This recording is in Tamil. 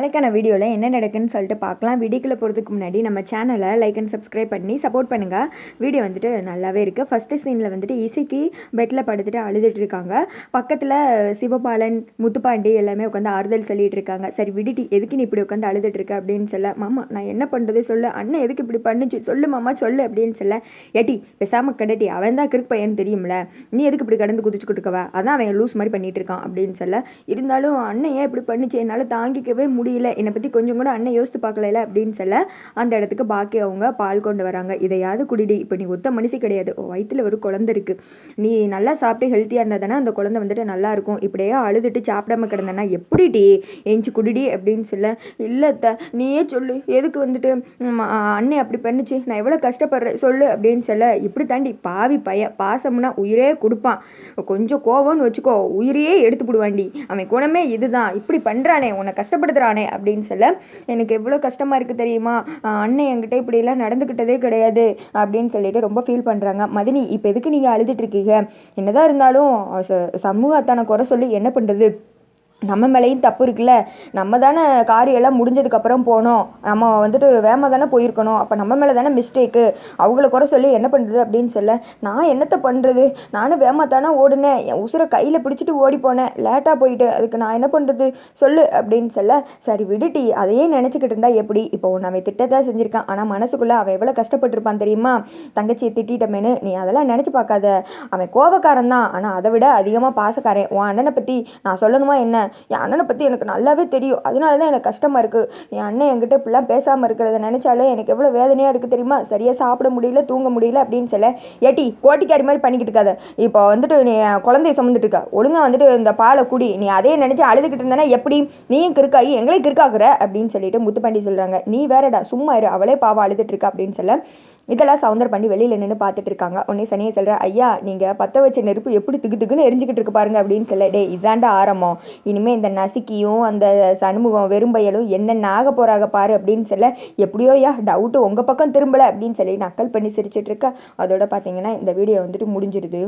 நாளைக்கான வீடியோவில் என்ன நடக்குன்னு சொல்லிட்டு பார்க்கலாம். வீடியோக்குள்ளே போகிறதுக்கு முன்னாடி நம்ம சேனலை லைக் அண்ட் சப்ஸ்கிரைப் பண்ணி சப்போர்ட் பண்ணுங்கள் வீடியோ வந்துட்டு நல்லாவே இருக்குது ஃபஸ்ட்டு சீனில் வந்துட்டு இசைக்கு பெட்டில் படுத்துட்டு அழுதுட்டு இருக்காங்க. பக்கத்தில் சிவபாலன் முத்துப்பாண்டி எல்லாமே உட்காந்து ஆறுதல் சொல்லிட்டு இருக்காங்க. சரி விடிட்டி எதுக்கு நீ இப்படி உட்காந்து அழுதுட்டு இருக்க அப்படின்னு சொல்ல மாமா நான் என்ன பண்ணுறது சொல்லு? அண்ணன் எதுக்கு இப்படி பண்ணுச்சு? சொல்லு மாமா சொல்லு அப்படின்னு சொல்ல ஏட்டி பேசாமல் கடட்டி அவன் தான் கிறுக்கு பையன் தெரியும்ல. நீ எதுக்கு இப்படி கடந்து குதிச்சுக்கிட்டு இருக்கவ அதான் அவன் லூஸ் மாதிரி பண்ணிட்டு இருக்கான் அப்படின்னு சொல்ல இருந்தாலும் அண்ணன் ஏன் இப்படி பண்ணுச்சு? என்னால் தாங்கிக்கவே முடியல. என்னை பற்றி கொஞ்சம் கூட அண்ணன் யோசித்து பார்க்கல அப்படின்னு சொல்ல அந்த இடத்துக்கு பாக்கி அவங்க பால் கொண்டு வராங்க. இதையாவது குடிடி இப்போ நீ ஒத்த மனுஷி கிடையாது. வயிற்றுல ஒரு குழந்தை இருக்குது நீ நல்லா சாப்பிட்டு ஹெல்த்தியாக இருந்தால் தானே அந்த குழந்தை வந்துட்டு நல்லா இருக்கும். இப்படியே அழுதுட்டு சாப்பிடாம கிடந்தனா எப்படிடி? ஏஞ்சி குடிடி அப்படின்னு சொல்ல இல்லை த நீயே சொல்லு. எதுக்கு வந்துட்டு அண்ணே அண்ணன் அப்படி பண்ணுச்சு? நான் எவ்வளோ கஷ்டப்படுறேன். சொல்லு. அப்படின்னு சொல்ல இப்படி தாண்டி பாவி பையன் பாசம்னா உயிரே கொடுப்பான். கொஞ்சம் கோவம்னு வச்சுக்கோ. உயிரையே எடுத்து விடுவாண்டி அவன் குணமே இதுதான். இப்படி பண்ணுறானே உன்னை கஷ்டப்படுத்துறான். அப்படின்னு சொல்ல எனக்கு எவ்வளோ கஷ்டமாக இருக்குது தெரியுமா? ஆஹ் அண்ணன் என்கிட்ட இப்படியெல்லாம் நடந்துக்கிட்டதே கிடையாது. அப்படின்னு சொல்லிட்டு ரொம்ப ஃபீல் பண்ணுறாங்க மதினி இப்போ எதுக்கு நீங்கள் அழுதுட்டு இருக்கீங்க? என்னதான் இருந்தாலும் சமூகத்தான குறை சொல்லி என்ன பண்ணுறது நம்ம மேலேயும் தப்பு இருக்குல்ல? நம்ம தானே காரியம் எல்லாம் முடிஞ்சதுக்கப்புறம் போனோம். நம்ம வந்துட்டு வேகமாக தானே போயிருக்கணும். அப்போ நம்ம மேலே தானே மிஸ்டேக்கு அவங்கள குறை சொல்லி என்ன பண்ணுறது அப்படின்னு சொல்ல? நான் என்னத்தை பண்ணுறது நானும் வேகமாக தானே ஓடினேன். என் உசுரை கையில் பிடிச்சிட்டு ஓடி போனேன். லேட்டாக போயிட்டு அதுக்கு நான் என்ன பண்ணுறது சொல்லு அப்படின்னு சொல்ல சரி விடுட்டி அதையே நினச்சிக்கிட்டு இருந்தா எப்படி? இப்போ உன் அவன் திட்டத்தான் செஞ்சுருக்கான். ஆனால் மனசுக்குள்ளே அவன் எவ்வளோ கஷ்டப்பட்டுருப்பான் தெரியுமா? தங்கச்சியை திட்டிட்டமேனு நீ அதெல்லாம் நினச்சி பார்க்காத. அவன் கோவக்காரன் தான் ஆனால் அதை விட அதிகமாக பாசக்காரன். உன் அண்ணனை பற்றி நான் சொல்லணுமா என்ன? என் அண்ணனை பற்றி எனக்கு நல்லாவே தெரியும். அதனால தான் எனக்கு கஷ்டமாக இருக்குது என் அண்ணன் என்கிட்ட இப்படிலாம் பேசாமல் இருக்கிறத நினச்சாலே எனக்கு எவ்வளோ வேதனையாக இருக்குது தெரியுமா? சரியாக சாப்பிட முடியல தூங்க முடியல அப்படின்னு சொல்ல ஏட்டி கோட்டிக்காரி மாதிரி பண்ணிக்கிட்டு இருக்காத. இப்போ வந்துட்டு நீ குழந்தைய சுமந்துட்டு இருக்க? ஒழுங்கா வந்துட்டு இந்த பாலை குடி. நீ அதே நினச்சி அழுதுகிட்டு இருந்தேன்னா எப்படி? நீயும் கிறுக்காகி எங்களையும் கிறுக்காக்குற அப்படின்னு சொல்லிட்டு முத்துப்பாண்டி சொல்கிறாங்க நீ வேறடா சும்மா இரு. அவளே பாவம் அழுதுட்டு இருக்கா அப்படின்னு சொல்ல இதெல்லாம் சவுந்தர் பண்ணி வெளியில் நின்று பார்த்துட்டு இருக்காங்க. உடனே சனியை சொல்கிற ஐயா நீங்கள் பற்ற வச்ச நெருப்பு எப்படி திக்கு திக்குன்னு எரிஞ்சிக்கிட்டு இருக்கு பாருங்க அப்படின்னு சொல்ல டே இதாண்டா ஆரம்பம். இனிமேல் இந்த நசுக்கியும் அந்த சண்முகம் வெறும்பயலும் என்னென்ன ஆக போகிறாங்க பாரு அப்படின்னு சொல்ல எப்படியோ யா டவுட்டு உங்கள் பக்கம் திரும்பலை அப்படின்னு சொல்லி நக்கல் பண்ணி சிரிச்சிட்டு இருக்க. அதோட பார்த்தீங்கன்னா இந்த வீடியோ வந்துட்டு முடிஞ்சிருது.